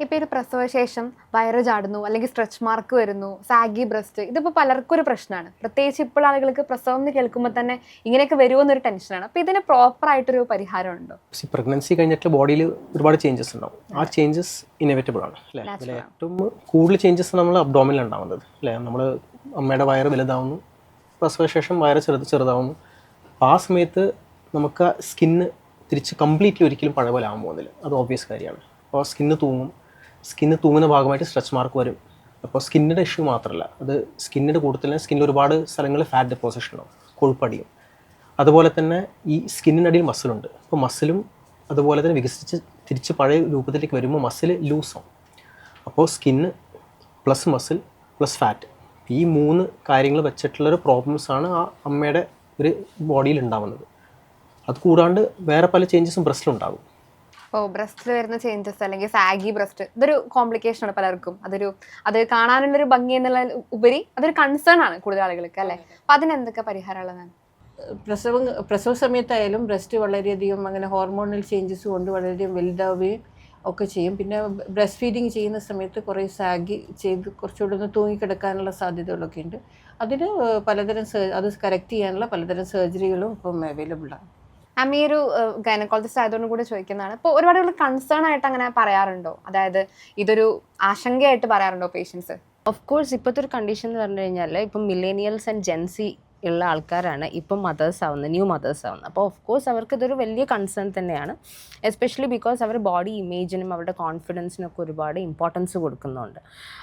ഇപ്പൊ ഒരു പ്രസവശേഷം വയറ് ചാടുന്നു അല്ലെങ്കിൽ സ്ട്രെച്ച് മാർക്ക് വരുന്നു സാഗി ബ്രസ്റ്റ് ഇതിപ്പോൾ പലർക്കും ഒരു പ്രശ്നമാണ് പ്രത്യേകിച്ച് ഇപ്പോൾ ആളുകൾക്ക് പ്രസവം എന്ന് കേൾക്കുമ്പോൾ തന്നെ ഇങ്ങനെയൊക്കെ വരുമോ എന്നൊരു ടെൻഷനാണ് അപ്പോൾ ഇതിന് പ്രോപ്പർ ആയിട്ടൊരു പരിഹാരം ഉണ്ടോ പ്രഗ്നൻസി കഴിഞ്ഞിട്ട് ബോഡിയിൽ ഒരുപാട് ചേഞ്ചസ് ഉണ്ടാവും. ആ ചേഞ്ചസ് ഇനവിറ്റബിൾ ആണ് അല്ലേ? ഏറ്റവും കൂടുതൽ ചേഞ്ചസ് നമ്മൾ അബ്ഡോമിനിൽ ഉണ്ടാവുന്നത് അല്ലേ? നമ്മൾ അമ്മയുടെ വയറ് വലുതാവുന്നു പ്രസവശേഷം വയറ് ചെറുത് ചെറുതാവുന്നു. അപ്പോൾ ആ സമയത്ത് നമുക്ക് സ്കിന്ന് തിരിച്ച് കംപ്ലീറ്റ്ലി ഒരിക്കലും പഴയ പോലെ ആകാൻ പോകുന്നില്ല. അത് ഓബ്വിയസ് കാര്യമാണ്. അപ്പോൾ സ്കിന്ന് തൂങ്ങും സ്കിന്ന് തൂങ്ങുന്ന ഭാഗമായിട്ട് സ്ട്രെച്ച് മാർക്ക് വരും. അപ്പോൾ സ്കിന്നിന്റെ ഇഷ്യൂ മാത്രമല്ല അത് സ്കിന്നിന്റെ കൂടുതൽ സ്കിന്നിൽ ഒരുപാട് സ്ഥലങ്ങളിൽ ഫാറ്റ് ഡെപ്പോസിഷൻ ഉണ്ടാവും കൊഴുപ്പടിയും. അതുപോലെ തന്നെ ഈ സ്കിന്നിനടിയിൽ മസിലുണ്ട് അപ്പോൾ മസിലും അതുപോലെ തന്നെ വികസിച്ച് തിരിച്ച് പഴയ രൂപത്തിലേക്ക് വരുമ്പോൾ മസിൽ ലൂസാവും അപ്പോൾ skin plus muscle plus fat ഈ മൂന്ന് കാര്യങ്ങൾ വെച്ചിട്ടുള്ളൊരു പ്രോബ്ലംസാണ് ആ അമ്മയുടെ ഒരു ബോഡിയിൽ ഉണ്ടാവുന്നത്. അത് കൂടാണ്ട് വേറെ പല ചേഞ്ചസും ബ്രസ്റ്റിലുണ്ടാകും ഓ ബ്രസ്റ്റിൽ വരുന്ന ചേഞ്ചസ് അല്ലെങ്കിൽ സാഗി ബ്രസ്റ്റ് ഇതൊരു കോംപ്ലിക്കേഷൻ ആണ് പലർക്കും. അതൊരു അത് കാണാനുള്ളൊരു ഭംഗി എന്നുള്ള ഉപരി അതൊരു കൺസേൺ ആണ് കൂടുതൽ ആളുകൾക്ക് അല്ലേ? അപ്പൊ അതിനെന്തൊക്കെ പരിഹാരമുള്ളതാണ് പ്രസവം പ്രസവ സമയത്തായാലും ബ്രസ്റ്റ് വളരെയധികം അങ്ങനെ ഹോർമോണൽ ചേഞ്ചസ് കൊണ്ട് വളരെയധികം വലുതാവുകയും ഒക്കെ ചെയ്യും. പിന്നെ ബ്രസ്റ്റ് ഫീഡിങ് ചെയ്യുന്ന സമയത്ത് കുറേ സാഗി ചെയ്ത് കുറച്ചുകൂടെ ഒന്ന് തൂങ്ങിക്കിടക്കാനുള്ള സാധ്യതകളൊക്കെ ഉണ്ട്. അതിന് പലതരം സർ അത് കറക്റ്റ് ചെയ്യാനുള്ള പലതരം സർജറികളും ഇപ്പം അവൈലബിൾ ഈ ഒരു ഗൈനക്കോളജിസ്റ്റ് ആയതുകൊണ്ട് കൂടെ ചോദിക്കുന്നതാണ്. ഇപ്പോൾ ഒരുപാട് കൺസേൺ ആയിട്ട് അങ്ങനെ പറയാറുണ്ടോ? അതായത് ഇതൊരു ആശങ്കയായിട്ട് പറയാറുണ്ടോ പേഷ്യൻസ് ഓഫ് കോഴ്സ് ഇപ്പോഴത്തെ ഒരു കണ്ടീഷൻ എന്ന് പറഞ്ഞു കഴിഞ്ഞാൽ ഇപ്പം മില്ലേനിയൽസ് ആൻഡ് ജെൻസി ഉള്ള ആൾക്കാരാണ് ഇപ്പം മദേഴ്സ് ആവുന്നത് ന്യൂ മദേഴ്സ് ആവുന്നത്. അപ്പോൾ ഓഫ് കോഴ്സ് അവർക്ക് ഇതൊരു വലിയ കൺസേൺ തന്നെയാണ്. എസ്പെഷ്യലി ബിക്കോസ് അവർ ബോഡി ഇമേജിനും അവരുടെ കോൺഫിഡൻസിനൊക്കെ ഒരുപാട് ഇമ്പോർട്ടൻസ് കൊടുക്കുന്നുണ്ട്.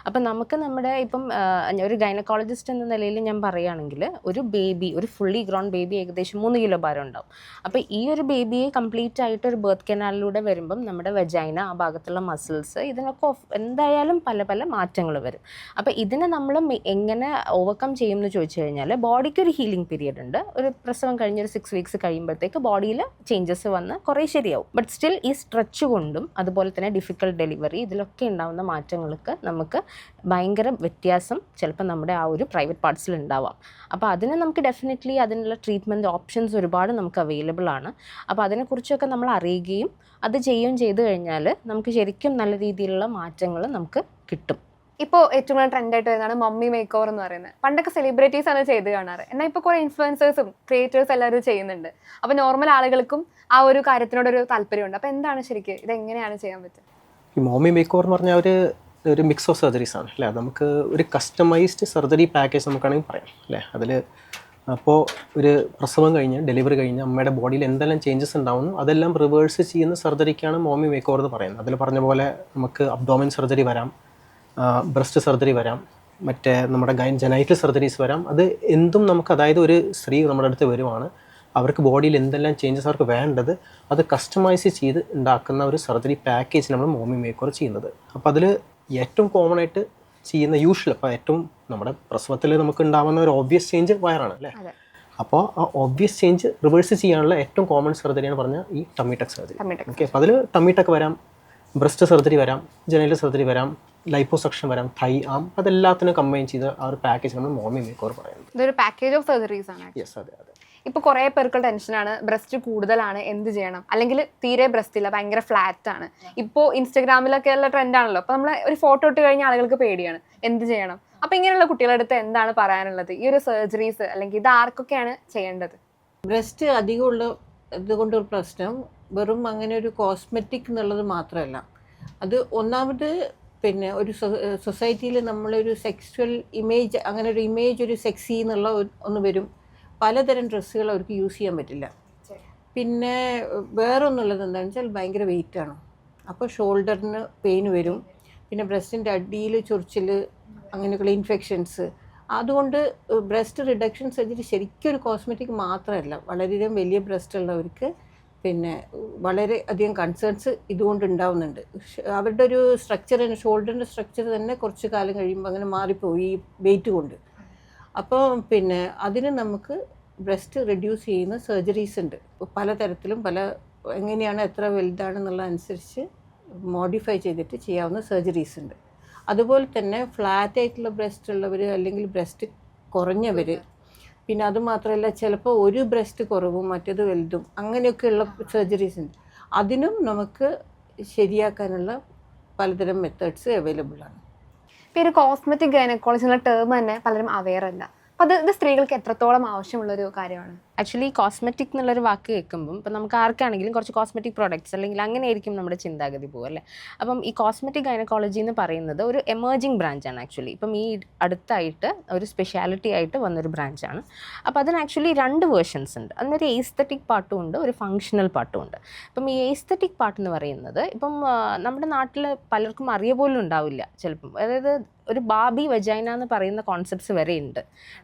അപ്പം നമുക്ക് നമ്മുടെ ഇപ്പം ഒരു ഗൈനക്കോളജിസ്റ്റ് എന്ന നിലയിൽ ഞാൻ പറയുകയാണെങ്കിൽ ഒരു ബേബി ഒരു ഫുള്ളി ഗ്രോൺ ബേബി ഏകദേശം മൂന്ന് കിലോ ഭാരം ഉണ്ടാവും. അപ്പോൾ ഈ ഒരു ബേബിയെ കംപ്ലീറ്റ് ആയിട്ട് ഒരു ബർത്ത് കനാലിലൂടെ വരുമ്പം നമ്മുടെ വെജൈന ആ ഭാഗത്തുള്ള മസിൽസ് ഇതിനൊക്കെ എന്തായാലും പല പല മാറ്റങ്ങൾ വരും. അപ്പോൾ ഇതിനെ നമ്മൾ എങ്ങനെ ഓവർകം ചെയ്യും എന്ന് ചോദിച്ചു കഴിഞ്ഞാൽ ബോഡിക്ക് ഒരു ഹീലിംഗ് പീരിയഡ് ഉണ്ട്. ഒരു പ്രസവം കഴിഞ്ഞ ഒരു സിക്സ് വീക്സ് കഴിയുമ്പോഴത്തേക്ക് ബോഡിയിൽ ചേഞ്ചസ് വന്ന് കുറേ ശരിയാവും. ബട്ട് സ്റ്റിൽ ഈ സ്ട്രെച്ച് കൊണ്ടും അതുപോലെ തന്നെ ഡിഫിക്കൽട്ട് ഡെലിവറി ഇതിലൊക്കെ ഉണ്ടാകുന്ന മാറ്റങ്ങൾക്ക് നമുക്ക് ഭയങ്കര വ്യത്യാസം ചിലപ്പോൾ നമ്മുടെ ആ ഒരു പ്രൈവറ്റ് പാർട്സിൽ ഉണ്ടാവാം. അപ്പോൾ അതിന് നമുക്ക് ഡെഫിനറ്റ്ലി അതിനുള്ള ട്രീറ്റ്മെന്റ് ഓപ്ഷൻസ് ഒരുപാട് നമുക്ക് അവൈലബിൾ ആണ്. അപ്പോൾ അതിനെക്കുറിച്ചൊക്കെ നമ്മൾ അറിയുകയും അത് ചെയ്യുകയും ചെയ്തു കഴിഞ്ഞാൽ നമുക്ക് ശരിക്കും നല്ല രീതിയിലുള്ള മാറ്റങ്ങൾ നമുക്ക് കിട്ടും. ഇപ്പോൾ ഏറ്റവും കൂടുതൽ ട്രെൻഡ് ആയിട്ട് വരുന്നതാണ് മമ്മി മേക്ക് ഓവർ എന്ന് പറയുന്നത്. പണ്ടൊക്കെ സെലിബ്രിറ്റീസ് ആണ് ചെയ്ത് കാണാറ്. എന്നാൽ ഇപ്പോൾ കുറേ ഇൻഫ്ലുവൻസേഴ്സും ക്രിയേറ്റേഴ്സ് എല്ലാവരും ചെയ്യുന്നുണ്ട്. അപ്പോൾ നോർമൽ ആളുകൾക്കും ആ ഒരു കാര്യത്തിനോടൊരു താല്പര്യമുണ്ട്. അപ്പോൾ എന്താണ് ശരിക്കും? ഇത് എങ്ങനെയാണ് ചെയ്യാൻ പറ്റുക? ഈ മോമി മേക്ക് ഓവർ എന്ന് പറഞ്ഞാൽ ഒരു ഒരു മിക്സ് ഓഫ് സർജറീസ് ആണ് അല്ലേ? നമുക്ക് ഒരു കസ്റ്റമൈസ്ഡ് സർജറി പാക്കേജ് നമുക്കാണെങ്കിൽ പറയാം അല്ലേ? അതിൽ അപ്പോൾ ഒരു പ്രസവം കഴിഞ്ഞ് ഡെലിവറി കഴിഞ്ഞ് അമ്മയുടെ ബോഡിയിൽ എന്തെല്ലാം ചേഞ്ചസ് ഉണ്ടാവുന്നു അതെല്ലാം റിവേഴ്സ് ചെയ്യുന്ന സർജറിക്കാണ് മോമി മേക്ക് ഓവർ എന്ന് പറയുന്നത്. അതിൽ പറഞ്ഞ പോലെ നമുക്ക് അബ്ഡോമിൻ സർജറി വരാം ബ്രസ്റ്റ് സർജറി വരാം. മറ്റേ നമ്മുടെ ഗൈൻ ജനൈറ്റൽ സർജറീസ് വരാം. അത് എന്തും നമുക്ക് അതായത് ഒരു സ്ത്രീ നമ്മുടെ അടുത്ത് വരുവാണ്. അവർക്ക് ബോഡിയിൽ എന്തെല്ലാം ചേഞ്ചസ് അവർക്ക് വേണ്ടത് അത് കസ്റ്റമൈസ് ചെയ്ത് ഉണ്ടാക്കുന്ന ഒരു സർജറി പാക്കേജ് നമ്മൾ മോമി മേക്കോർ ചെയ്യുന്നത്. അപ്പോൾ അതിൽ ഏറ്റവും കോമൺ ആയിട്ട് ചെയ്യുന്ന യൂഷ്വൽ അപ്പോൾ ഏറ്റവും നമ്മുടെ പ്രസവത്തിൽ നമുക്ക് ഉണ്ടാവുന്ന ഒരു ഓബ്വിയസ് ചേഞ്ച് വയറാണ് അല്ലേ? അപ്പോൾ ആ ഓബ്വിയസ് ചേഞ്ച് റിവേഴ്സ് ചെയ്യാനുള്ള ഏറ്റവും കോമൺ സർജറിയാണ് പറഞ്ഞാൽ ഈ ടമ്മിടെക് സർജറി. ഓക്കെ അപ്പോൾ അതിൽ ടമ്മിടെക് വരാം. ബ്രസ്റ്റ് സർജറി വരാം ജനറൽ സർജറി വരാം ലൈപ്പോസക്ഷൻ വരാം തൈ ആം അതെല്ലാത്തിനും കമ്പൈൻ ചെയ്ത് ആ ഒരു പാക്കേജ് നമ്മൾ മോമി മേക്കോർ പറയുന്നത് ഇതൊരു പാക്കേജ് ഓഫ് സർജറീസ് ആണ് യെസ് അതെ അതെ. ഇപ്പോൾ കുറേ പേർക്ക് ടെൻഷനാണ് ബ്രസ്റ്റ് കൂടുതലാണ് എന്ത് ചെയ്യണം? അല്ലെങ്കിൽ തീരെ ബ്രസ്റ്റ് ഇല്ല ഭയങ്കര ഫ്ലാറ്റ് ആണ്. ഇപ്പോൾ ഇൻസ്റ്റഗ്രാമിലൊക്കെ ഉള്ള ട്രെൻഡ് ആണല്ലോ അപ്പോൾ നമ്മൾ ഒരു ഫോട്ടോ ഇട്ട് കഴിഞ്ഞാൽ ആളുകൾക്ക് പേടിയാണ് എന്ത് ചെയ്യണം? അപ്പോൾ ഇങ്ങനെയുള്ള കുട്ടികളുടെ അടുത്ത് എന്താണ് പറയാനുള്ളത്? ഈ ഒരു സർജറീസ് അല്ലെങ്കിൽ ഇത് ആർക്കൊക്കെയാണ് ചെയ്യേണ്ടത്? ബ്രസ്റ്റ് അധികമുള്ള ഇതുകൊണ്ടൊരു പ്രശ്നം വെറും അങ്ങനെ ഒരു കോസ്മെറ്റിക് എന്നുള്ളത് മാത്രമല്ല. അത് ഒന്നാമത് പിന്നെ ഒരു സൊസൈറ്റിയിൽ നമ്മളൊരു സെക്സ്വൽ ഇമേജ് അങ്ങനെ ഒരു ഇമേജ് ഒരു സെക്സി എന്നുള്ള ഒന്ന് വരും. പലതരം ഡ്രസ്സുകൾ അവർക്ക് യൂസ് ചെയ്യാൻ പറ്റില്ല. പിന്നെ വേറെ ഒന്നുള്ളത് എന്താണെന്ന് വെച്ചാൽ ഭയങ്കര വെയിറ്റാണ് അപ്പോൾ ഷോൾഡറിന് പെയിൻ വരും. പിന്നെ ബ്രസ്റ്റിന്റെ അടിയിൽ ചൊറിച്ചിൽ അങ്ങനെയൊക്കെയുള്ള ഇൻഫെക്ഷൻസ് അതുകൊണ്ട് ബ്രസ്റ്റ് റിഡക്ഷൻ സർജറി ശരിക്കും ഒരു കോസ്മെറ്റിക് മാത്രമല്ല. വളരെയധികം വലിയ ബ്രസ്റ്റ് ഉള്ളവർക്ക് പിന്നെ വളരെ അധികം കൺസേൺസ് ഇതുകൊണ്ട് ഉണ്ടാവുന്നുണ്ട് അവരുടെ ഒരു സ്ട്രക്ചർ ഷോൾഡറിന്റെ സ്ട്രക്ചർ തന്നെ കുറച്ച് കാലം കഴിയുമ്പോൾ അങ്ങനെ മാറിപ്പോയി ഈ വെയിറ്റ് കൊണ്ട്. അപ്പോൾ പിന്നെ അതിന് നമുക്ക് ബ്രസ്റ്റ് റെഡ്യൂസ് ചെയ്യുന്ന സർജറീസ് ഉണ്ട്. പലതരത്തിലും പല എങ്ങനെയാണ് എത്ര വലുതാണെന്നുള്ള അനുസരിച്ച് മോഡിഫൈ ചെയ്തിട്ട് ചെയ്യാവുന്ന സർജറീസ് ഉണ്ട്. അതുപോലെ തന്നെ ഫ്ലാറ്റ് ആയിട്ടുള്ള ബ്രസ്റ്റ് ഉള്ളവർ അല്ലെങ്കിൽ ബ്രസ്റ്റ് കുറഞ്ഞവർ പിന്നെ അതുമാത്രമല്ല ചിലപ്പോൾ ഒരു ബ്രസ്റ്റ് കുറവും മറ്റേത് വലുതും അങ്ങനെയൊക്കെയുള്ള സർജറീസ് ഉണ്ട്. അതിനും നമുക്ക് ശരിയാക്കാനുള്ള പലതരം മെത്തേഡ്സ് അവൈലബിൾ ആണ്. പേര് കോസ്മെറ്റിക് ഗൈനക്കോളജി എന്ന ടേം തന്നെ പലരും അവെയർ അല്ല. അത് ഇത് സ്ത്രീകൾക്ക് എത്രത്തോളം ആവശ്യമുള്ള ഒരു കാര്യമാണ്? ആക്ച്വലി കോസ്മെറ്റിക് എന്നുള്ള ഒരു വാക്ക് കേൾക്കുമ്പം ഇപ്പം നമുക്ക് ആർക്കാണെങ്കിലും കുറച്ച് കോസ്മെറ്റിക് പ്രോഡക്റ്റ്സ് അല്ലെങ്കിൽ അങ്ങനെ ആയിരിക്കും നമ്മുടെ ചിന്താഗതി പോകും അല്ലേ? അപ്പം ഈ കോസ്മെറ്റിക് ഗൈനക്കോളജി എന്ന് പറയുന്നത് ഒരു എമേർജിങ് ബ്രാഞ്ചാണ് ആക്ച്വലി ഇപ്പം ഈ അടുത്തായിട്ട് ഒരു സ്പെഷ്യാലിറ്റി ആയിട്ട് വന്നൊരു ബ്രാഞ്ചാണ് അപ്പം അതിന് ആക്ച്വലി രണ്ട് വേർഷൻസ് ഉണ്ട്. അതിനൊരു എയ്സ്തറ്റിക് പാട്ടും ഉണ്ട് ഒരു ഫങ്ഷണൽ പാട്ടും ഉണ്ട്. ഇപ്പം ഈ എയ്സ്തറ്റിക് പാർട്ട് എന്ന് പറയുന്നത് ഇപ്പം നമ്മുടെ നാട്ടിൽ പലർക്കും അറിയ പോലും ഉണ്ടാവില്ല ചിലപ്പം. അതായത് ഒരു ബാബി വജൈന എന്ന് പറയുന്ന കോൺസെപ്റ്റ്സ് വരെ ഉണ്ട്.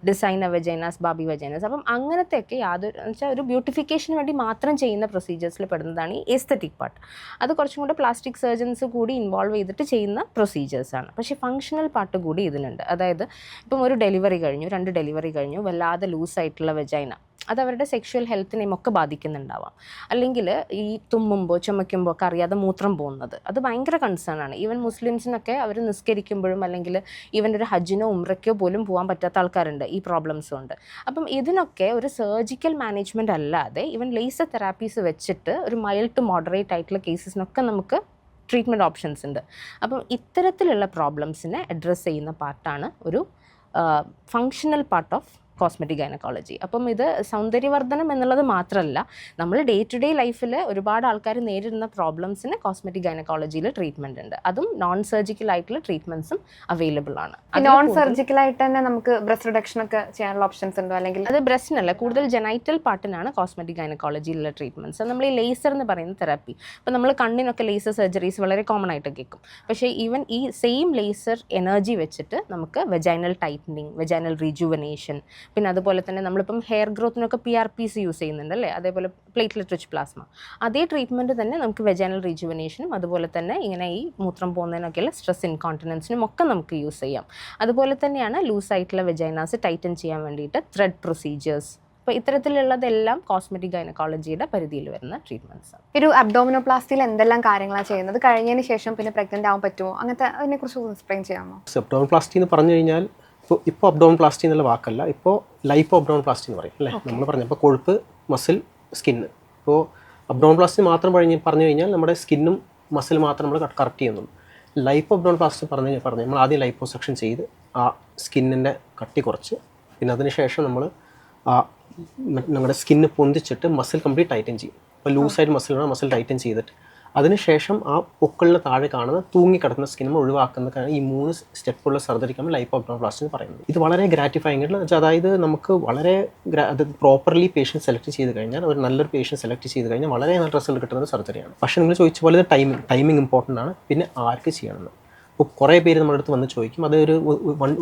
ഡിസൈനർ വെജൈനാസ് ബാബി വെജൈനാസ് അപ്പം അങ്ങനത്തെയൊക്കെ യാതൊരു വെച്ചാൽ ഒരു ബ്യൂട്ടിഫിക്കേഷന് വേണ്ടി മാത്രം ചെയ്യുന്ന പ്രൊസീജിയേഴ്സിൽ പെടുന്നതാണ് ഈ എസ്തറ്റിക് പാർട്ട് അത് കുറച്ചും കൂടെ പ്ലാസ്റ്റിക് സർജൻസ് കൂടി ഇൻവോൾവ് ചെയ്തിട്ട് ചെയ്യുന്ന പ്രൊസീജിയേഴ്സാണ് പക്ഷേ ഫങ്ഷണൽ പാർട്ട് കൂടി ഇതിനുണ്ട് അതായത് ഇപ്പം ഒരു ഡെലിവറി കഴിഞ്ഞു രണ്ട് ഡെലിവറി കഴിഞ്ഞു വല്ലാതെ ലൂസായിട്ടുള്ള വെജൈന അത് അവരുടെ സെക്ഷൽ ഹെൽത്തിനെയും ഒക്കെ ബാധിക്കുന്നുണ്ടാവാം. അല്ലെങ്കിൽ ഈ തുമ്മുമ്പോൾ ചുമയ്ക്കുമ്പോൾ ഒക്കെ അറിയാതെ മൂത്രം പോകുന്നത് അത് ഭയങ്കര കൺസേൺ ആണ്. ഈവൻ മുസ്ലിംസിനൊക്കെ അവർ നിസ്കരിക്കുമ്പോഴും അല്ലെങ്കിൽ ഈവൻ ഒരു ഹജ്ജിനോ ഉമ്രയ്ക്കോ പോലും പോകാൻ പറ്റാത്ത ആൾക്കാരുണ്ട് ഈ പ്രോബ്ലംസും ഉണ്ട് അപ്പം ഇതിനൊക്കെ ഒരു സർജിക്കൽ മാനേജ്മെന്റ് അല്ലാതെ ഈവൻ ലേസർ തെറാപ്പീസ് വെച്ചിട്ട് ഒരു മൈൽഡ് ടു മോഡറേറ്റ് ആയിട്ടുള്ള കേസസിനൊക്കെ നമുക്ക് ട്രീറ്റ്മെന്റ് ഓപ്ഷൻസ് ഉണ്ട്. അപ്പം ഇത്തരത്തിലുള്ള പ്രോബ്ലംസിനെ അഡ്രസ്സ് ചെയ്യുന്ന പാർട്ടാണ് ഒരു functional part of cosmetic gynaecology അപ്പം ഇത് സൗന്ദര്യവർദ്ധനം എന്നുള്ളത് മാത്രമല്ല നമ്മൾ ഡേ ടു ഡേ ലൈഫിൽ ഒരുപാട് ആൾക്കാർ നേരിടുന്ന പ്രോബ്ലംസിന് കോസ്മെറ്റിക് ഗൈനക്കോളജിയിൽ ട്രീറ്റ്മെന്റ് ഉണ്ട്. അതും നോൺ സർജിക്കൽ ആയിട്ടുള്ള ട്രീറ്റ്മെന്റ്സും അവൈലബിൾ ആണ്. നോൺ സർജിക്കൽ ആയിട്ട് തന്നെ നമുക്ക് ബ്രസ്റ്റ് റിഡക്ഷൻ ഒക്കെ ചെയ്യാനുള്ള ഓപ്ഷൻസ് ഉണ്ടോ? അല്ലെങ്കിൽ അത് ബ്രസ്റ്റിനല്ല കൂടുതൽ ജെനൈറ്റൽ പാർട്ടിനാണ് കോസ്മെറ്റിക് ഗൈനക്കോളജിയിലുള്ള ട്രീറ്റ്മെന്റ്സ് നമ്മൾ ഈ ലേസർ എന്ന് പറയുന്ന തെറാപ്പി അപ്പോൾ നമ്മൾ കണ്ണിനൊക്കെ ലേസർ സർജറീസ് വളരെ കോമൺ ആയിട്ട് കേൾക്കും. പക്ഷേ ഈവൻ ഈ സെയിം ലേസർ എനർജി വെച്ചിട്ട് നമുക്ക് വെജൈനൽ ടൈറ്റനിങ് വെജൈനൽ റീജുവനേഷൻ പിന്നെ അതുപോലെ തന്നെ നമ്മളിപ്പം hair ഗ്രോത്തിനൊക്കെ P R P C use ചെയ്യുന്നുണ്ട് അല്ലേ? അതേപോലെ പ്ലേറ്റ്ലെറ്റ് റിച്ച് പ്ലാസ്മ അതേ ട്രീറ്റ്മെന്റ് തന്നെ നമുക്ക് വെജാനൽ റീജുവനേഷനും അതുപോലെ തന്നെ ഇങ്ങനെ ഈ മൂത്രം പോകുന്നതിനൊക്കെയുള്ള സ്ട്രെസ് ഇൻകോണ്ടിനൻസിനും ഒക്കെ നമുക്ക് യൂസ് ചെയ്യാം. അതുപോലെ തന്നെയാണ് ലൂസായിട്ടുള്ള വെജൈനാസ് ടൈറ്റൻ ചെയ്യാൻ വേണ്ടിയിട്ട് ത്രെഡ് പ്രൊസീജിയേഴ്സ് അപ്പോൾ ഇത്തരത്തിലുള്ളതെല്ലാം കോസ്മെറ്റിക് ഗൈനക്കോളജിയുടെ പരിധിയിൽ വരുന്ന ട്രീറ്റ്മെന്റ്സ് ആണ്. ഒരു അബ്ഡോമിനോപ്ലാസ്റ്റിയിൽ എന്തെല്ലാം കാര്യങ്ങളാണ് ചെയ്യുന്നത്? കഴിഞ്ഞതിന് ശേഷം പിന്നെ പ്രഗ്നന്റ് ആവാൻ പറ്റുമോ? അങ്ങനത്തെ അതിനെക്കുറിച്ച് എക്സ്പ്ലെയിൻ ചെയ്യാമോ? അബ്ഡോമിനോപ്ലാസ്റ്റി എന്ന് പറഞ്ഞു കഴിഞ്ഞാൽ ഇപ്പോൾ ഇപ്പോൾ അബ്ഡോമൻ പ്ലാസ്റ്റി എന്നുള്ള വാക്കല്ല ഇപ്പോൾ ലൈഫ് അബ്ഡോമൻ പ്ലാസ്റ്റി എന്ന് പറയും അല്ലേ? നമ്മൾ പറഞ്ഞു ഇപ്പോൾ കൊഴുപ്പ് മസിൽ സ്കിന്ന് ഇപ്പോൾ അബ്ഡോമൻ പ്ലാസ്റ്റി മാത്രം പറഞ്ഞ് പറഞ്ഞു കഴിഞ്ഞാൽ നമ്മുടെ സ്കിന്നും മസിൽ മാത്രം നമ്മൾ കറക്റ്റ് ചെയ്യുന്നുള്ളൂ. ലൈഫ് അബ്ഡോമൻ പ്ലാസ്റ്റി പറഞ്ഞു കഴിഞ്ഞാൽ പറഞ്ഞു നമ്മൾ ആദ്യം ലൈപ്പോ സെക്ഷൻ ചെയ്ത് ആ സ്കിന്നിന്റെ കട്ടി കുറച്ച് പിന്നെ അതിന് ശേഷം നമ്മൾ ആ നമ്മുടെ സ്കിന്ന് പൊന്തിച്ചിട്ട് മസിൽ കംപ്ലീറ്റ് ടൈറ്റൻ ചെയ്യും. അപ്പോൾ ലൂസായിട്ട് മസിലാണ് മസിൽ ടൈറ്റൻ ചെയ്തിട്ട്. അതിനുശേഷം ആ പൊക്കളിന് താഴെ കാണുന്ന തൂങ്ങിക്കിടക്കുന്ന സ്കിൻ ഒഴിവാക്കുന്ന ഈ മൂന്ന് സ്റ്റെപ്പുള്ള സർജറിക്കാണ് ലൈഫ് ഓപ്റ്റോപ്ലാസ്റ്റി എന്ന് പറയുന്നത്. ഇത് വളരെ ഗ്രാറ്റിഫൈങ് അതായത് നമുക്ക് വളരെ അത് പ്രോപ്പർലി പേഷ്യന്റ് സെലക്ട് ചെയ്ത് കഴിഞ്ഞാൽ ഒരു നല്ലൊരു പേഷ്യന്റ് സെലക്ട് ചെയ്ത് കഴിഞ്ഞാൽ വളരെ നല്ല റിസൾട്ട് കിട്ടുന്ന സർജറിയാണ് പക്ഷേ നിങ്ങൾ ചോദിച്ച പോലെ ടൈമിംഗ് ടൈമിംഗ് ഇമ്പോർട്ടന്റ് ആണ്. പിന്നെ ആർക്ക് ചെയ്യണമെന്ന് ഇപ്പോൾ കുറേ പേര് നമ്മുടെ അടുത്ത് വന്ന് ചോദിക്കും. അത് ഒരു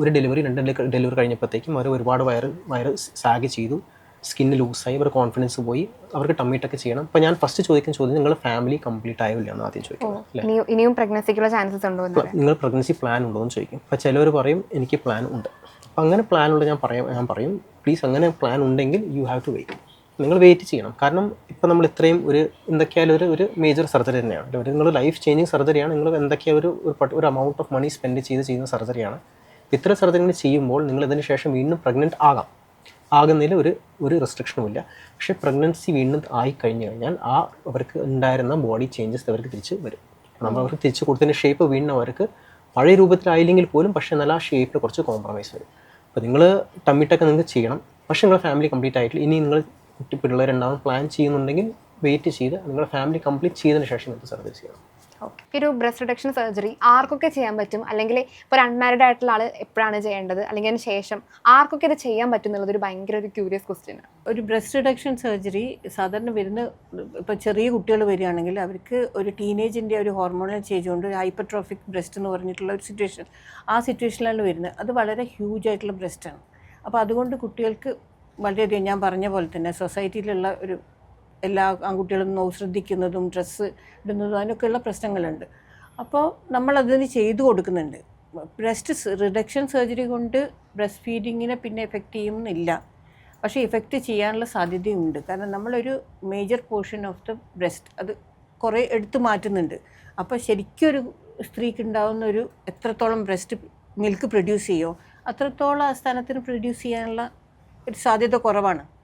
ഒരു ഡെലിവറി രണ്ട് ഡെലിവറി കഴിഞ്ഞപ്പോഴത്തേക്കും അവർ ഒരുപാട് വയറ് വയറ് സാഗ് ചെയ്തു. സ്കിന്ന് ലൂസായി അവർ കോൺഫിഡൻസ് പോയി അവർക്ക് ടമ്മിട്ടൊക്കെ ചെയ്യണം. അപ്പോൾ ഞാൻ ഫസ്റ്റ് ചോദിക്കുന്ന ചോദ്യം നിങ്ങൾ ഫാമിലി കംപ്ലീറ്റ് ആയോ ഇല്ലയെന്ന് ആദ്യം ചോദിക്കും ഇനിയും പ്രഗ്നൻസിക്കുള്ള ചാൻസസ് ഉണ്ടോ എന്ന്. നിങ്ങൾ പ്രഗ്നൻസി പ്ലാൻ ഉണ്ടോ എന്ന് ചോദിക്കും. അപ്പോൾ ചിലവർ പറയും എനിക്ക് പ്ലാൻ ഉണ്ട്. അപ്പോൾ അങ്ങനെ പ്ലാൻ ഉണ്ട് ഞാൻ പറയാം ഞാൻ പറയും പ്ലീസ് അങ്ങനെ പ്ലാൻ ഉണ്ടെങ്കിൽ യു ഹാവ് ടു വെയിറ്റ് നിങ്ങൾ വെയിറ്റ് ചെയ്യണം. കാരണം ഇപ്പോൾ നമ്മൾ ഇത്രയും ഒരു എന്തൊക്കെയാലും ഒരു ഒരു മേജർ സർജറി തന്നെയാണ്. ഒരു നിങ്ങൾ ലൈഫ് ചേഞ്ചിങ് സർജറിയാണ് നിങ്ങൾ എന്തൊക്കെയാ ഒരു ഒരു എമൗണ്ട് ഓഫ് മണി സ്പെൻഡ് ചെയ്ത് ചെയ്യുന്ന സർജറിയാണ് ഇത്ര സർജറികൾ ചെയ്യുമ്പോൾ നിങ്ങൾ ഇതിന് ശേഷം വീണ്ടും പ്രഗ്നന്റ് ആകാം. ആകുന്നതിൽ ഒരു ഒരു റെസ്ട്രിക്ഷനും ഇല്ല. പക്ഷേ പ്രഗ്നൻസി വീണ്ടും ആയി കഴിഞ്ഞു കഴിഞ്ഞാൽ ആ അവർക്ക് ഉണ്ടായിരുന്ന ബോഡി ചേഞ്ചസ് അവർക്ക് തിരിച്ച് വരും. നമ്മൾ അവർക്ക് തിരിച്ച് കൊടുത്തതിന്റെ ഷേപ്പ് വീണ്ടും അവർക്ക് പഴയ രൂപത്തിലായില്ലെങ്കിൽ പോലും പക്ഷേ നല്ല ആ ഷേപ്പിൽ കുറച്ച് കോംപ്രമൈസ് വരും. അപ്പോൾ നിങ്ങൾ ടമ്മിട്ടൊക്കെ നിങ്ങൾക്ക് ചെയ്യണം. പക്ഷേ നിങ്ങളുടെ ഫാമിലി കംപ്ലീറ്റ് ആയിട്ടില്ല. ഇനി നിങ്ങൾ കുട്ടി പിള്ളേരുണ്ടാവും പ്ലാൻ ചെയ്യുന്നുണ്ടെങ്കിൽ വെയിറ്റ് ചെയ്ത് നിങ്ങളുടെ ഫാമിലി കംപ്ലീറ്റ് ചെയ്തതിന് ശേഷം നിങ്ങൾക്ക് സർജറി ചെയ്യണം. ഒരു ബ്രസ്റ്റ് റിഡക്ഷൻ സർജറി ആർക്കൊക്കെ ചെയ്യാൻ പറ്റും? അല്ലെങ്കിൽ ഒരു അൺമാരിഡ് ആയിട്ടുള്ള ആൾ എപ്പോഴാണ് ചെയ്യേണ്ടത്? അല്ലെങ്കിൽ അതിന് ശേഷം ആർക്കൊക്കെ ഇത് ചെയ്യാൻ പറ്റും എന്നുള്ളത് ഒരു ഭയങ്കര ഒരു ക്യൂരിയസ് ക്വസ്റ്റ്യൻ ആണ്. ഒരു ബ്രസ്റ്റ് റിഡക്ഷൻ സർജറി സാധാരണ വരുന്ന ഇപ്പോൾ ചെറിയ കുട്ടികൾ വരികയാണെങ്കിൽ അവർക്ക് ഒരു ടീനേജിന്റെ ഒരു ഹോർമോണൽ ചേഞ്ച് കൊണ്ട് ഒരു ഹൈപ്പർട്രോഫിക് ബ്രസ്റ്റ് എന്ന് പറഞ്ഞിട്ടുള്ള ഒരു സിറ്റുവേഷൻ ആ സിറ്റുവേഷനിലാണ് വരുന്നത്. അത് വളരെ ഹ്യൂജ് ആയിട്ടുള്ള ബ്രസ്റ്റാണ് അപ്പോൾ അതുകൊണ്ട് കുട്ടികൾക്ക് വളരെയധികം ഞാൻ പറഞ്ഞ പോലെ തന്നെ സൊസൈറ്റിയിലുള്ള ഒരു എല്ലാ ആൺകുട്ടികളും നോ ശ്രദ്ധിക്കുന്നതും ഡ്രസ്സ് ഇടുന്നതും അതിനൊക്കെയുള്ള പ്രശ്നങ്ങളുണ്ട്. അപ്പോൾ നമ്മളതിന് ചെയ്തു കൊടുക്കുന്നുണ്ട്. ബ്രസ്റ്റ് റിഡക്ഷൻ സർജറി കൊണ്ട് ബ്രസ്റ്റ് ഫീഡിങ്ങിനെ പിന്നെ എഫക്റ്റ് ചെയ്യുന്നില്ല. പക്ഷേ ഇഫക്റ്റ് ചെയ്യാനുള്ള സാധ്യതയുണ്ട്. കാരണം നമ്മളൊരു major portion of the breast അത് കുറേ എടുത്തു മാറ്റുന്നുണ്ട്. അപ്പോൾ ശരിക്കും ഒരു സ്ത്രീക്ക് ഉണ്ടാകുന്ന ഒരു എത്രത്തോളം ബ്രസ്റ്റ് മിൽക്ക് പ്രൊഡ്യൂസ് ചെയ്യുമോ അത്രത്തോളം ആ സ്ഥാനത്തിന് പ്രൊഡ്യൂസ് ചെയ്യാനുള്ള ഒരു സാധ്യത കുറവാണ്.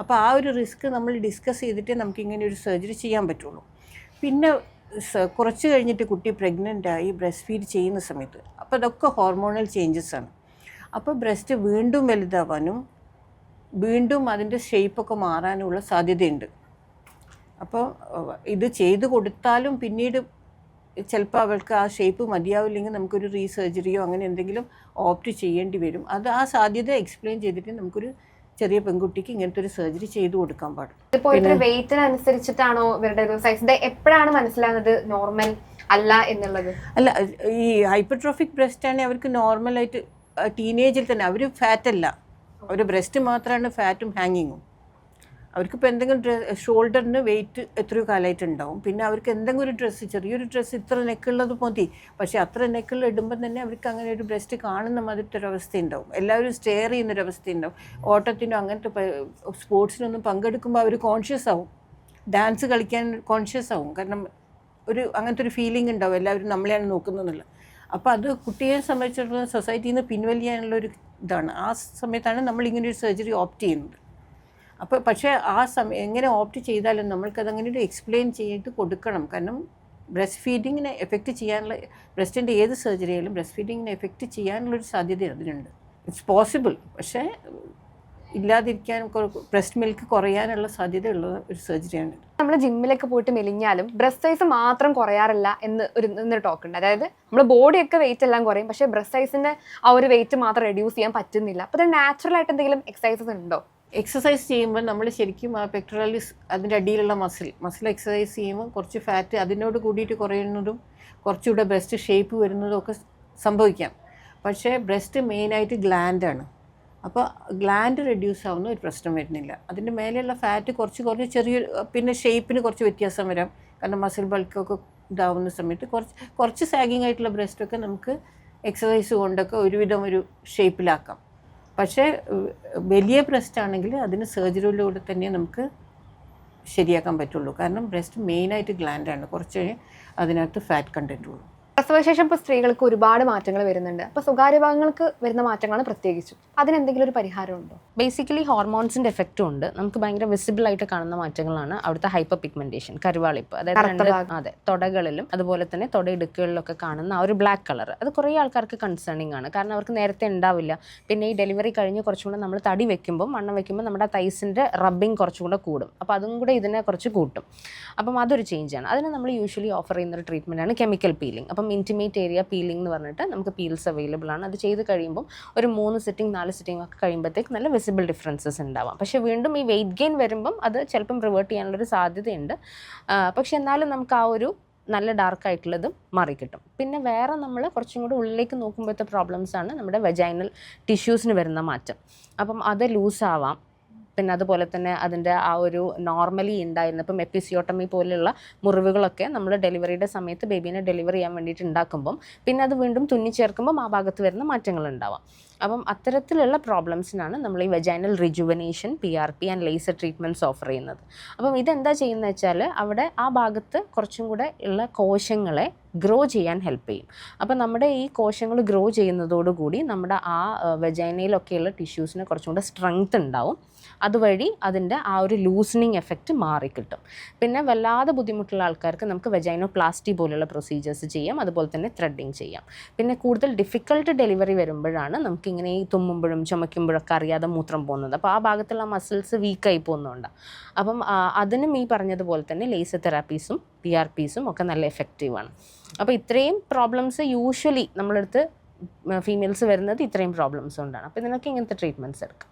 അപ്പോൾ ആ ഒരു റിസ്ക് നമ്മൾ ഡിസ്കസ് ചെയ്തിട്ടേ നമുക്ക് ഇങ്ങനെ ഒരു സർജറി ചെയ്യാൻ പറ്റുള്ളൂ. പിന്നെ കുറച്ച് കഴിഞ്ഞിട്ട് കുട്ടി പ്രഗ്നന്റായി ബ്രസ്റ്റ് ഫീഡ് ചെയ്യുന്ന സമയത്ത് അപ്പോൾ അതൊക്കെ ഹോർമോണൽ ചേഞ്ചസ് ആണ്. അപ്പോൾ ബ്രസ്റ്റ് വീണ്ടും വലുതാവാനും വീണ്ടും അതിന്റെ ഷേപ്പൊക്കെ മാറാനുമുള്ള സാധ്യതയുണ്ട്. അപ്പോൾ ഇത് ചെയ്തു കൊടുത്താലും പിന്നീട് ചിലപ്പോൾ അവൾക്ക് ആ ഷേപ്പ് മതിയാവില്ലെങ്കിൽ നമുക്കൊരു റീസർജറിയോ അങ്ങനെ എന്തെങ്കിലും ഓപ്റ്റ് ചെയ്യേണ്ടി വരും. അത് ആ സാധ്യത എക്സ്പ്ലെയിൻ ചെയ്തിട്ട് നമുക്കൊരു ചെറിയ പെൺകുട്ടിക്ക് ഇങ്ങനത്തെ ഒരു സർജറി ചെയ്തു കൊടുക്കാൻ പാടും. ഇതിപ്പോ ഇത്ര വെയിറ്റിനനുസരിച്ചിട്ടാണോ ഇവരുടെ ഒരു സൈസ് എപ്പോഴാണ് മനസ്സിലാകുന്നത് നോർമൽ അല്ല എന്നുള്ളത്? അല്ല ഈ ഹൈപ്പർട്രോഫിക് ബ്രസ്റ്റ് ആണെങ്കിൽ അവർക്ക് നോർമലായിട്ട് ടീനേജിൽ തന്നെ. അവർ ഫാറ്റ് അല്ല. അവർ ബ്രസ്റ്റ് മാത്രമാണ് ഫാറ്റും ഹാങ്ങിങ്ങും അവർക്കിപ്പോൾ എന്തെങ്കിലും ഡ്രസ് ഷോൾഡറിന് വെയിറ്റ് എത്രയോ കാലമായിട്ട് ഉണ്ടാവും പിന്നെ അവർക്ക് എന്തെങ്കിലും ഒരു ഡ്രസ്സ് ചെറിയൊരു ഡ്രസ്സ് ഇത്ര നെക്കുള്ളത് മതി. പക്ഷേ അത്ര നെക്കുള്ള ഇടുമ്പോൾ തന്നെ അവർക്ക് അങ്ങനെ ഒരു ബ്രസ്റ്റ് കാണുന്ന മാതിരത്തെ ഒരു അവസ്ഥ ഉണ്ടാവും എല്ലാവരും സ്റ്റെയർ ചെയ്യുന്നൊരവസ്ഥ ഉണ്ടാവും ഓട്ടത്തിനോ അങ്ങനത്തെ സ്പോർട്സിനൊന്നും പങ്കെടുക്കുമ്പോൾ അവർ കോൺഷ്യസ് ആവും. ഡാൻസ് കളിക്കാൻ കോൺഷ്യസ് ആവും. കാരണം ഒരു അങ്ങനത്തെ ഒരു ഫീലിംഗ് ഉണ്ടാവും. എല്ലാവരും നമ്മളെയാണ് നോക്കുന്നതെന്നുള്ളത് അപ്പോൾ അത് കുട്ടിയെ സംബന്ധിച്ചിടത്തോളം സൊസൈറ്റിയിൽ നിന്ന് പിൻവലിയാനുള്ള ഒരു ഇതാണ്. ആ സമയത്താണ് നമ്മൾ ഇങ്ങനെ ഒരു സർജറി ഓപ്റ്റ് ചെയ്യുന്നത്. അപ്പോൾ പക്ഷേ ആ സമയം എങ്ങനെ ഓപ്റ്റ് ചെയ്താലും നമ്മൾക്കത് അങ്ങനെ ഒരു എക്സ്പ്ലെയിൻ ചെയ്ത് കൊടുക്കണം. കാരണം ബ്രസ്റ്റ് ഫീഡിങ്ങിനെ എഫക്റ്റ് ചെയ്യാനുള്ള ബ്രസ്റ്റിന്റെ ഏത് സർജറി ആയാലും ബ്രസ്റ്റ് ഫീഡിങ്ങിനെ എഫക്റ്റ് ചെയ്യാനുള്ളൊരു സാധ്യത അതിനുണ്ട്. ഇറ്റ്സ് പോസിബിൾ പക്ഷേ ഇല്ലാതിരിക്കാൻ ബ്രസ്റ്റ് മിൽക്ക് കുറയാനുള്ള സാധ്യതയുള്ള ഒരു സർജറിയാണ് നമ്മൾ ജിമ്മിലൊക്കെ പോയിട്ട് മെലിഞ്ഞാലും ബ്രസ്റ്റ് സൈസ് മാത്രം കുറയാറില്ല എന്ന് ഒരു എന്നൊരു ടോക്ക് ഉണ്ട്. അതായത് നമ്മൾ ബോഡിയൊക്കെ വെയിറ്റ് എല്ലാം കുറയും. പക്ഷേ ബ്രസ്റ്റ് സൈസിന്റെ ആ ഒരു വെയിറ്റ് മാത്രം റെഡ്യൂസ് ചെയ്യാൻ പറ്റുന്നില്ല. അപ്പോൾ നാച്ചുറൽ ആയിട്ട് എന്തെങ്കിലും എക്സസൈസസ് ഉണ്ടോ? എക്സസൈസ് ചെയ്യുമ്പോൾ നമ്മൾ ശരിക്കും ആ പെക്ടറാലിസ് അതിന്റെ അടിയിലുള്ള മസിൽ മസിൽ എക്സസൈസ് ചെയ്യുമ്പോൾ കുറച്ച് ഫാറ്റ് അതിനോട് കൂടിയിട്ട് കുറയുന്നതും കുറച്ചുകൂടെ ബ്രസ്റ്റ് ഷേപ്പ് വരുന്നതും ഒക്കെ സംഭവിക്കാം. പക്ഷേ ബ്രസ്റ്റ് മെയിനായിട്ട് ഗ്ലാൻഡാണ് അപ്പോൾ ഗ്ലാൻഡ് റെഡ്യൂസ് ആവുന്ന ഒരു പ്രശ്നം വരുന്നില്ല. അതിന്റെ മേലെയുള്ള ഫാറ്റ് കുറച്ച് കുറച്ച് ചെറിയ പിന്നെ ഷേപ്പിന് കുറച്ച് വ്യത്യാസം വരാം. കാരണം മസിൽ ബൾക്കൊക്കെ ഇതാവുന്ന സമയത്ത് കുറച്ച് കുറച്ച് സാഗിങ് ആയിട്ടുള്ള ബ്രസ്റ്റൊക്കെ നമുക്ക് എക്സസൈസ് കൊണ്ടൊക്കെ ഒരുവിധം ഒരു ഷേപ്പിലാക്കാം പക്ഷേ വലിയ ബ്രസ്റ്റ് ആണെങ്കിൽ അതിന് സർജറിയിലൂടെ തന്നെ നമുക്ക് ശരിയാക്കാൻ പറ്റുള്ളൂ. കാരണം ബ്രസ്റ്റ് മെയിനായിട്ട് ഗ്ലാൻഡാണ്. കുറച്ച് അതിനകത്ത് ഫാറ്റ് കണ്ടന്റ് ഉള്ളൂ. പ്രസവശേഷം ഇപ്പോൾ സ്ത്രീകൾക്ക് ഒരുപാട് മാറ്റങ്ങൾ വരുന്നുണ്ട്. അപ്പോൾ സ്വകാര്യ ഭാഗങ്ങൾക്ക് വരുന്ന മാറ്റങ്ങളാണ് പ്രത്യേകിച്ചും. അതിനെന്തെങ്കിലും ഒരു പരിഹാരം ഉണ്ടോ ബേസിക്കലി ഹോർമോൺസിന്റെ എഫക്റ്റും ഉണ്ട്. നമുക്ക് ഭയങ്കര വിസിബിൾ ആയിട്ട് കാണുന്ന മാറ്റങ്ങളാണ് അവിടുത്തെ ഹൈപ്പർ പിഗ്മെന്റേഷൻ കരുവാളിപ്പ് അതായത്. അതെ തൊടകളിലും അതുപോലെ തന്നെ തൊടയിടുക്കുകളിലൊക്കെ കാണുന്ന ആ ഒരു ബ്ലാക്ക് കളർ അത് കുറേ ആൾക്കാർക്ക് കൺസേണിങ് ആണ്. കാരണം അവർക്ക് നേരത്തെ ഉണ്ടാവില്ല. പിന്നെ ഈ ഡെലിവറി കഴിഞ്ഞ് കുറച്ചും കൂടെ നമ്മൾ തടി വെക്കുമ്പോൾ വണ്ണം വെക്കുമ്പോൾ നമ്മുടെ തൈസിന്റെ റബ്ബിങ് കുറച്ചും കൂടെ. കൂടും അപ്പോൾ അതും കൂടെ ഇതിനെ കുറച്ച് കൂട്ടും. അപ്പം അതൊരു ചേഞ്ച് ആണ്. അതിന് നമ്മൾ യൂഷ്വലി ഓഫർ ചെയ്യുന്ന ഒരു ട്രീറ്റ്മെന്റ് ആണ് കെമിക്കൽ പീലിംഗ് അപ്പം ഇന്റിമേറ്റ് ഏരിയ പീലിംഗ് എന്ന് പറഞ്ഞിട്ട് നമുക്ക് പീൽസ് അവൈലബിൾ ആണ്. അത് ചെയ്ത് കഴിയുമ്പോൾ ഒരു മൂന്ന് സിറ്റിംഗ് നാല് സിറ്റിംഗ് ഒക്കെ കഴിയുമ്പോഴത്തേക്ക് നല്ല വിസിബിൾ ഡിഫറൻസസ് ഉണ്ടാവാം. പക്ഷെ വീണ്ടും ഈ വെയിറ്റ് ഗെയിൻ വരുമ്പം അത് ചിലപ്പം റിവേർട്ട് ചെയ്യാനുള്ളൊരു സാധ്യതയുണ്ട്. പക്ഷെ എന്നാലും നമുക്ക് ആ ഒരു നല്ല ഡാർക്ക് ആയിട്ടുള്ളതും മാറിക്കിട്ടും. പിന്നെ വേറെ നമ്മൾ കുറച്ചും കൂടി ഉള്ളിലേക്ക് നോക്കുമ്പോഴത്തെ പ്രോബ്ലംസ് ആണ് നമ്മുടെ വെജൈനൽ ടിഷ്യൂസിന് വരുന്ന മാറ്റം. അപ്പം അത് ലൂസ് ആവാം. പിന്നെ അതുപോലെ തന്നെ അതിന്റെ ആ ഒരു നോർമലി ഉണ്ടായിരുന്ന ഇപ്പം എപ്പിസിയോട്ടമി പോലെയുള്ള മുറിവുകളൊക്കെ നമ്മൾ ഡെലിവറിയുടെ സമയത്ത് ബേബീനെ ഡെലിവർ ചെയ്യാൻ വേണ്ടിയിട്ട് ഉണ്ടാക്കുമ്പം പിന്നെ അത് വീണ്ടും തുന്നിച്ചേർക്കുമ്പം ആ ഭാഗത്ത് വരുന്ന മാറ്റങ്ങൾ ഉണ്ടാവാം. അപ്പം അത്തരത്തിലുള്ള പ്രോബ്ലംസിനാണ് നമ്മൾ ഈ vaginal rejuvenation P R P and laser treatments offer ചെയ്യുന്നത്. അപ്പം ഇതെന്താ ചെയ്യുന്നത് വെച്ചാൽ അവിടെ ആ ഭാഗത്ത് കുറച്ചും കൂടെ ഉള്ള കോശങ്ങളെ ഗ്രോ ചെയ്യാൻ ഹെൽപ്പ് ചെയ്യും. അപ്പം നമ്മുടെ ഈ കോശങ്ങൾ ഗ്രോ ചെയ്യുന്നതോടുകൂടി നമ്മുടെ ആ വെജൈനയിലൊക്കെയുള്ള ടിഷ്യൂസിന് കുറച്ചും കൂടെ സ്ട്രെങ്ത് ഉണ്ടാവും. അതുവഴി അതിന്റെ ആ ഒരു ലൂസണിങ് എഫക്റ്റ് മാറിക്കിട്ടും. പിന്നെ വല്ലാതെ ബുദ്ധിമുട്ടുള്ള ആൾക്കാർക്ക് നമുക്ക് വെജൈനോ പ്ലാസ്റ്റി പോലുള്ള പ്രൊസീജിയേഴ്സ് ചെയ്യാം. അതുപോലെ തന്നെ ത്രെഡിങ് ചെയ്യാം. പിന്നെ കൂടുതൽ ഡിഫിക്കൾട്ട് ഡെലിവറി വരുമ്പോഴാണ് നമുക്കിങ്ങനെ ഈ തുമ്മുമ്പോഴും ചുമയ്ക്കുമ്പോഴൊക്കെ അറിയാതെ മൂത്രം പോകുന്നത് അപ്പോൾ ആ ഭാഗത്തുള്ള മസിൽസ് വീക്കായി പോകുന്നുണ്ട്. അപ്പം അതിനും ഈ പറഞ്ഞതുപോലെ തന്നെ ലേസർ തെറാപ്പീസും പി ആർ പീസും ഒക്കെ നല്ല എഫക്റ്റീവാണ് അപ്പോൾ ഇത്രയും പ്രോബ്ലംസ് യൂഷ്വലി നമ്മളടുത്ത് ഫീമെയിൽസ് വരുന്നത് ഇത്രയും പ്രോബ്ലംസ് കൊണ്ടാണ്. അപ്പോൾ ഇതിനൊക്കെ ഇങ്ങനത്തെ ട്രീറ്റ്മെന്റ്സ് എടുക്കാം.